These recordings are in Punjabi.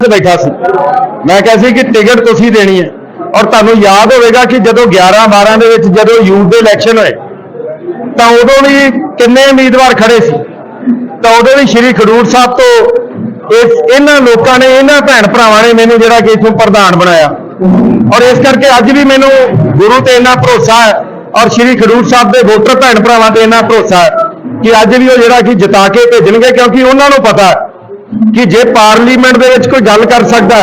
ਤੇ ਬੈਠਾ ਸੀ। ਮੈਂ ਕਿਹਾ ਸੀ ਕਿ ਟਿਕਟ ਤੁਸੀਂ ਦੇਣੀ ਹੈ। ਔਰ ਤੁਹਾਨੂੰ ਯਾਦ ਹੋਵੇਗਾ ਕਿ ਜਦੋਂ 11 12 ਦੇ ਵਿੱਚ ਜਦੋਂ ਯੂਥ ਦੇ ਇਲੈਕਸ਼ਨ ਹੋਏ, ਤਾਂ ਉਦੋਂ ਵੀ ਕਿੰਨੇ ਉਮੀਦਵਾਰ ਖੜੇ ਸੀ? ਤਾਂ ਉਦੋਂ ਵੀ ਸ਼੍ਰੀ ਖਡੂਰ ਸਾਹਿਬ ਤੋਂ ਇਸ, ਇਹਨਾਂ ਲੋਕਾਂ ਨੇ, ਇਹਨਾਂ ਭੈਣ ਭਰਾਵਾਂ ਨੇ ਮੈਨੂੰ ਜਿਹੜਾ ਕਿ ਇਥੋਂ ਪ੍ਰਧਾਨ ਬਣਾਇਆ। ਔਰ ਇਸ ਕਰਕੇ ਅੱਜ ਵੀ ਮੈਨੂੰ ਗੁਰੂ ਤੇ ਇੰਨਾ ਭਰੋਸਾ ਹੈ ਔਰ ਸ਼੍ਰੀ ਖਡੂਰ ਸਾਹਿਬ ਦੇ ਵੋਟਰ ਭੈਣ ਭਰਾਵਾਂ ਤੇ ਇੰਨਾ ਭਰੋਸਾ ਹੈ ਕਿ ਅੱਜ ਵੀ ਉਹ ਜਿਹੜਾ ਕਿ ਜਿਤਾ ਕੇ ਭੇਜਣਗੇ ਕਿਉਂਕਿ ਉਹਨਾਂ ਨੂੰ ਪਤਾ ਹੈ ਕਿ ਜੇ ਪਾਰਲੀਮੈਂਟ ਦੇ ਵਿੱਚ ਕੋਈ ਗੱਲ ਕਰ ਸਕਦਾ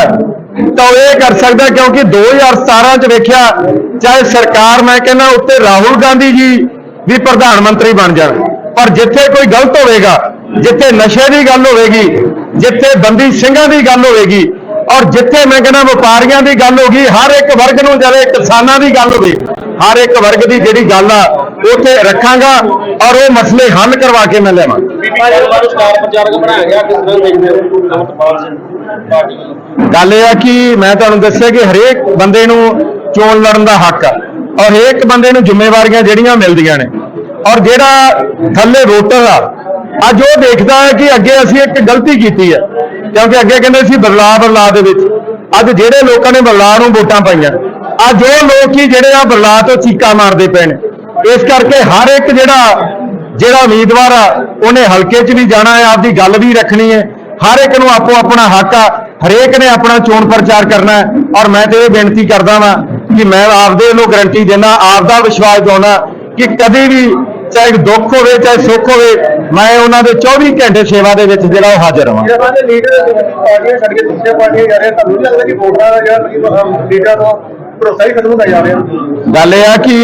ਤਾਂ ਉਹ ਇਹ ਕਰ ਸਕਦਾ ਹੈ ਕਿਉਂਕਿ 2017 ਚ ਵੇਖਿਆ, ਚਾਹੇ ਸਰਕਾਰ, ਮੈਂ ਕਹਿੰਦਾ ਉੱਤੇ ਰਾਹੁਲ ਗਾਂਧੀ ਜੀ ਵੀ ਪ੍ਰਧਾਨ ਮੰਤਰੀ ਬਣ ਜਾਣ। ਪਰ ਜਿੱਥੇ ਕੋਈ ਗਲਤ ਹੋਵੇਗਾ, ਜਿੱਥੇ ਨਸ਼ੇ ਦੀ ਗੱਲ ਹੋਵੇਗੀ, ਜਿੱਥੇ ਬੰਦੀ ਸਿੰਘਾਂ ਦੀ ਗੱਲ ਹੋਵੇਗੀ, ਔਰ ਜਿੱਥੇ ਮੈਂ ਕਹਿੰਦਾ ਵਪਾਰੀਆਂ ਦੀ ਗੱਲ ਹੋਗੀ ਹਰ ਇੱਕ ਵਰਗ ਨੂੰ ਜਿਹੜੇ ਕਿਸਾਨਾਂ ਦੀ ਗੱਲ ਹੋਵੇ, ਹਰ ਇੱਕ ਵਰਗ ਦੀ ਜਿਹੜੀ ਗੱਲ ਆ ਉੱਥੇ ਰੱਖਾਂਗਾ ਔਰ ਉਹ ਮਸਲੇ ਹੱਲ ਕਰਵਾ ਕੇ ਮੈਂ ਲੈਵਾਂ ਗੱਲ ਇਹ ਆ ਕਿ ਮੈਂ ਤੁਹਾਨੂੰ ਦੱਸਿਆ ਕਿ ਹਰੇਕ ਬੰਦੇ ਨੂੰ ਚੋਣ ਲੜਨ ਦਾ ਹੱਕ ਆ ਔਰ ਹਰੇਕ ਬੰਦੇ ਨੂੰ ਜ਼ਿੰਮੇਵਾਰੀਆਂ ਜਿਹੜੀਆਂ ਮਿਲਦੀਆਂ ਨੇ ਔਰ ਜਿਹੜਾ ਥੱਲੇ ਵੋਟਰ ਆ, ਅੱਜ ਉਹ ਦੇਖਦਾ ਹੈ ਕਿ ਅੱਗੇ ਅਸੀਂ ਇੱਕ ਗਲਤੀ ਕੀਤੀ ਹੈ, ਕਿਉਂਕਿ ਅੱਗੇ ਕਹਿੰਦੇ ਸੀ ਬਦਲਾਅ ਬਦਲਾਅ ਦੇ ਵਿੱਚ। ਅੱਜ ਜਿਹੜੇ ਲੋਕਾਂ ਨੇ ਬਦਲਾਅ ਨੂੰ ਵੋਟਾਂ ਪਾਈਆਂ, ਅੱਜ ਉਹ ਲੋਕ ਹੀ ਜਿਹੜੇ ਆ ਬਦਲਾਅ ਤੋਂ ਚੀਕਾਂ ਮਾਰਦੇ ਪਏ ਨੇ। ਇਸ ਕਰਕੇ ਹਰ ਇੱਕ ਜਿਹੜਾ ਜਿਹੜਾ ਉਮੀਦਵਾਰ ਆ ਉਹਨੇ ਹਲਕੇ 'ਚ ਵੀ ਜਾਣਾ ਹੈ ਆਪਦੀ ਗੱਲ ਵੀ ਰੱਖਣੀ ਹੈ। ਹਰ ਇੱਕ ਨੂੰ ਆਪੋ ਆਪਣਾ ਹੱਕ ਆ ਹਰੇਕ ਨੇ ਆਪਣਾ ਚੋਣ ਪ੍ਰਚਾਰ ਕਰਨਾ ਹੈ। ਔਰ ਮੈਂ ਤੇ ਇਹ ਬੇਨਤੀ ਕਰਦਾ ਵਾਂ ਕਿ ਮੈਂ ਆਪਦੇ ਨੂੰ ਗਰੰਟੀ ਦਿੰਦਾ ਆਪ ਦਾ ਵਿਸ਼ਵਾਸ ਦਿਵਾਉਣਾ ਕਿ ਕਦੇ ਵੀ ਚਾਹੇ ਦੁੱਖ ਹੋਵੇ ਚਾਹੇ ਸੁੱਖ ਹੋਵੇ ਮੈਂ ਉਹਨਾਂ ਦੇ 24 ਘੰਟੇ ਸੇਵਾ ਦੇ ਵਿੱਚ ਜਿਹੜਾ ਉਹ ਹਾਜ਼ਰ ਹਾਂ ਜਿਹੜਾ ਸਾਡੇ ਲੀਡਰ ਪਾਰਟੀਆਂ ਛੱਡ ਕੇ ਦੂਸਰੀਆਂ ਪਾਰਟੀਆਂ ਜਾ ਰਹੇ ਤੁਹਾਨੂੰ ਨਹੀਂ ਲੱਗਦਾ ਕਿ ਵੋਟਰਾਂ ਦਾ ਜਿਹੜਾ ਲੀਡਰ ਦਾ ਭਰੋਸਾ ਹੀ ਖਤਮ ਹੁੰਦਾ ਜਾ ਰਿਹਾ। ਗੱਲ ਇਹ ਆ ਕਿ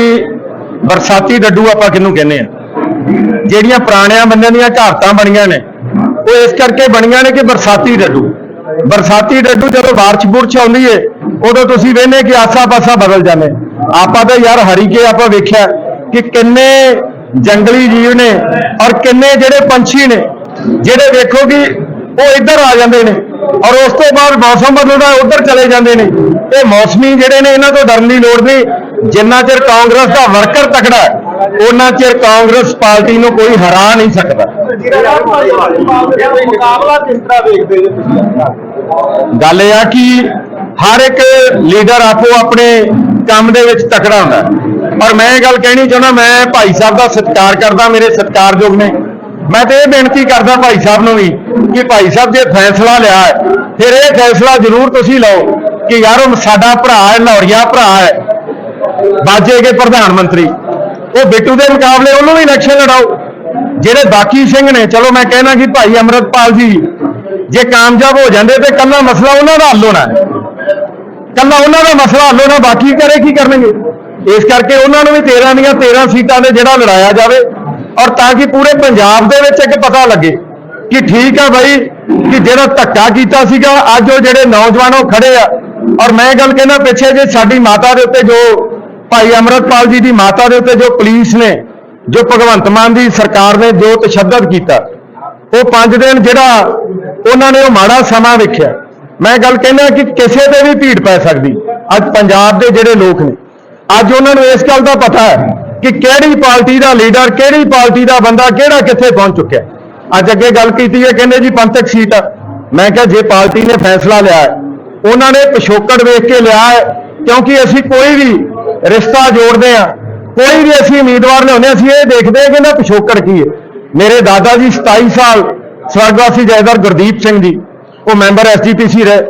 ਬਰਸਾਤੀ ਡੱਡੂ ਆਪਾਂ ਕਿਹਨੂੰ ਕਹਿੰਦੇ ਆ? ਜਿਹੜੀਆਂ ਪੁਰਾਣਿਆਂ ਬੰਦਿਆਂ ਦੀਆਂ ਘਾਟਾਂ ਬਣੀਆਂ ਨੇ, ਉਹ ਇਸ ਕਰਕੇ ਬਣੀਆਂ ਨੇ ਕਿ ਬਰਸਾਤੀ ਡੱਡੂ। ਬਰਸਾਤੀ ਡੱਡੂ ਜਦੋਂ ਬਾਰਿਸ਼ ਬੁਰਸ਼ ਆਉਂਦੀ ਏ, ਉਦੋਂ ਤੁਸੀਂ ਵੇਖਦੇ ਕਿ ਆਸਾ ਪਾਸਾ ਬਦਲ ਜਾਂਦੇ। ਆਪਾਂ ਤਾਂ ਯਾਰ ਹਰੀਕੇ ਆਪਾਂ ਵੇਖਿਆ ਕਿ ਕਿੰਨੇ ਜੰਗਲੀ ਜੀਵ ਨੇ ਔਰ ਕਿੰਨੇ ਜਿਹੜੇ ਪੰਛੀ ਨੇ, ਜਿਹੜੇ ਵੇਖੋ ਕਿ ਉਹ ਇੱਧਰ ਆ ਜਾਂਦੇ ਨੇ। ਔਰ ਉਸ ਤੋਂ ਬਾਅਦ ਮੌਸਮ ਬਦਲਦਾ ਉੱਧਰ ਚਲੇ ਜਾਂਦੇ ਨੇ। ਇਹ ਮੌਸਮੀ ਜਿਹੜੇ ਨੇ, ਇਹਨਾਂ ਤੋਂ ਡਰਨ ਦੀ ਲੋੜ ਨਹੀਂ। ਜਿੰਨਾ ਚਿਰ ਕਾਂਗਰਸ ਦਾ ਵਰਕਰ ਤਕੜਾ ਹੈ, ਉਹਨਾਂ ਚਿਰ ਕਾਂਗਰਸ ਪਾਰਟੀ ਨੂੰ ਕੋਈ ਹਰਾ ਨਹੀਂ ਸਕਦਾ। ਮੁਕਾਬਲਾ ਕਿਸ ਤਰ੍ਹਾਂ ਵੇਖਦੇ ਹੋ ਤੁਸੀਂ ਗੱਲ ਇਹ ਆ ਕਿ ਹਰ ਇੱਕ ਲੀਡਰ ਆਪੋ ਆਪਣੇ ਕੰਮ ਦੇ ਵਿੱਚ ਤਕੜਾ ਹੁੰਦਾ ਹੈ। ਔਰ ਮੈਂ ਇਹ ਗੱਲ ਕਹਿਣੀ ਚਾਹੁੰਦਾ, ਮੈਂ ਭਾਈ ਸਾਹਿਬ ਦਾ ਸਤਿਕਾਰ ਕਰਦਾ, ਮੇਰੇ ਸਤਿਕਾਰਯੋਗ ਨੇ। ਮੈਂ ਤੇ ਇਹ ਬੇਨਤੀ ਕਰਦਾ ਭਾਈ ਸਾਹਿਬ ਨੂੰ ਵੀ ਕਿ ਭਾਈ ਸਾਹਿਬ ਜੇ ਫੈਸਲਾ ਲਿਆ ਹੈ, ਫਿਰ ਇਹ ਫੈਸਲਾ ਜ਼ਰੂਰ ਤੁਸੀਂ ਲਓ ਕਿ ਯਾਰ ਸਾਡਾ ਭਰਾ ਹੈ ਲਾਹੌਰੀਆ ਭਰਾ ਹੈ ਬਾਜੇਗੇ ਪ੍ਰਧਾਨ ਮੰਤਰੀ। ਉਹ ਬਿੱਟੂ ਦੇ ਮੁਕਾਬਲੇ ਉਹਨੂੰ ਵੀ ਇਲੈਕਸ਼ਨ ਲੜਾਓ। ਜਿਹੜੇ ਬਾਕੀ ਸਿੰਘ ਨੇ, ਚਲੋ ਮੈਂ ਕਹਿਣਾ ਕਿ ਭਾਈ ਅਮਰਤਪਾਲ ਜੀ, ਜੇ ਕਾਮਯਾਬ ਹੋ ਜਾਂਦੇ ਤੇ ਕੱਲਾ ਮਸਲਾ ਉਹਨਾਂ ਦਾ ਹੱਲ ਹੋਣਾ ਹੈ। ਕੱਲਾ ਉਹਨਾਂ ਦਾ ਮਸਲਾ ਹੱਲ ਹੋਣਾ, ਬਾਕੀ ਕਰੇ ਕੀ ਕਰਨਗੇ? ਇਸ ਕਰਕੇ ਉਹਨਾਂ ਨੂੰ ਵੀ 13 ਦੀਆਂ 13 ਸੀਟਾਂ ਦੇ ਜਿਹੜਾ ਲੜਾਇਆ ਜਾਵੇ ਔਰ ਤਾਂ ਕਿ ਪੂਰੇ ਪੰਜਾਬ ਦੇ ਵਿੱਚ ਇੱਕ ਪਤਾ ਲੱਗੇ ਕਿ ਠੀਕ ਆ ਬਾਈ, ਕਿ ਜਿਹੜਾ ਧੱਕਾ ਕੀਤਾ ਸੀਗਾ, ਅੱਜ ਉਹ ਜਿਹੜੇ ਨੌਜਵਾਨ ਉਹ ਖੜੇ ਆ। ਔਰ ਮੈਂ ਗੱਲ ਕਹਿੰਦਾ ਪਿੱਛੇ ਜੇ ਸਾਡੀ ਮਾਤਾ ਦੇ ਉੱਤੇ ਜੋ ਭਾਈ ਅਮਰਤਪਾਲ ਜੀ ਦੀ ਮਾਤਾ ਦੇ ਉੱਤੇ ਜੋ ਪੁਲਿਸ ਨੇ, ਜੋ ਭਗਵੰਤ ਮਾਨ ਦੀ ਸਰਕਾਰ ਨੇ ਜੋ ਤਸ਼ੱਦਦ ਕੀਤਾ, ਉਹ ਪੰਜ ਦਿਨ ਜਿਹੜਾ ਉਹਨਾਂ ਨੇ ਉਹ ਮਾੜਾ ਸਮਾਂ ਵੇਖਿਆ। ਮੈਂ ਗੱਲ ਕਹਿੰਦਾ ਕਿ ਕਿਸੇ ਤੇ ਵੀ ਭੀੜ ਪੈ ਸਕਦੀ। ਅੱਜ ਪੰਜਾਬ ਦੇ ਜਿਹੜੇ ਲੋਕ ਨੇ, ਅੱਜ ਉਹਨਾਂ ਨੂੰ ਇਸ ਗੱਲ ਦਾ ਪਤਾ ਹੈ ਕਿ ਕਿਹੜੀ ਪਾਰਟੀ ਦਾ ਲੀਡਰ ਕਿਹੜੀ ਪਾਰਟੀ ਦਾ ਬੰਦਾ ਕਿਹੜਾ ਕਿੱਥੇ ਪਹੁੰਚ ਚੁੱਕਿਆ ਅੱਜ ਅੱਗੇ ਗੱਲ ਕੀਤੀ ਹੈ ਕਹਿੰਦੇ ਜੀ ਪੰਥਕ ਸੀਟ ਆ। ਮੈਂ ਕਿਹਾ ਜੇ ਪਾਰਟੀ ਨੇ ਫੈਸਲਾ ਲਿਆ ਹੈ ਉਹਨਾਂ ਨੇ ਪਿਛੋਕੜ ਵੇਖ ਕੇ ਲਿਆ ਹੈ ਕਿਉਂਕਿ ਅਸੀਂ ਕੋਈ ਵੀ ਰਿਸ਼ਤਾ ਜੋੜਦੇ ਆ ਕੋਈ ਵੀ ਅਸੀਂ ਉਮੀਦਵਾਰ ਲਿਆਉਂਦੇ ਹਾਂ, ਅਸੀਂ ਇਹ ਦੇਖਦੇ ਹਾਂ ਕਿ ਇਹਦਾ ਪਿਛੋਕੜ ਕੀ ਹੈ। ਮੇਰੇ ਦਾਦਾ ਜੀ 27 ਸਾਲ ਸਵਰਗਵਾਸੀ ਜੈਦਰ ਗੁਰਦੀਪ ਸਿੰਘ ਜੀ ਉਹ ਮੈਂਬਰ ਐਸਜੀਪੀਸੀ ਰਹੇ।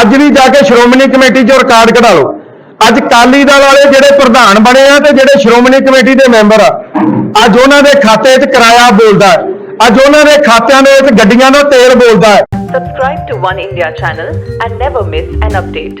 ਅੱਜ ਵੀ ਜਾ ਕੇ ਸ਼੍ਰੋਮਣੀ ਕਮੇਟੀ 'ਚੋਂ ਰਿਕਾਰਡ ਕਢਾ ਲਓ। ਅੱਜ ਕਾਲੀ ਦਲ ਵਾਲੇ ਜਿਹੜੇ ਪ੍ਰਧਾਨ ਬਣੇ ਆ ਤੇ ਜਿਹੜੇ ਸ਼੍ਰੋਮਣੀ ਕਮੇਟੀ ਦੇ ਮੈਂਬਰ ਆ, ਅੱਜ ਉਹਨਾਂ ਦੇ ਖਾਤੇ 'ਚ ਕਿਰਾਇਆ ਬੋਲਦਾ ਹੈ ਅੱਜ ਉਹਨਾਂ ਦੇ ਖਾਤਿਆਂ ਦੇ ਵਿੱਚ ਗੱਡੀਆਂ ਦਾ ਤੇਲ ਬੋਲਦਾ ਹੈ Subscribe to One India channel and never miss an update.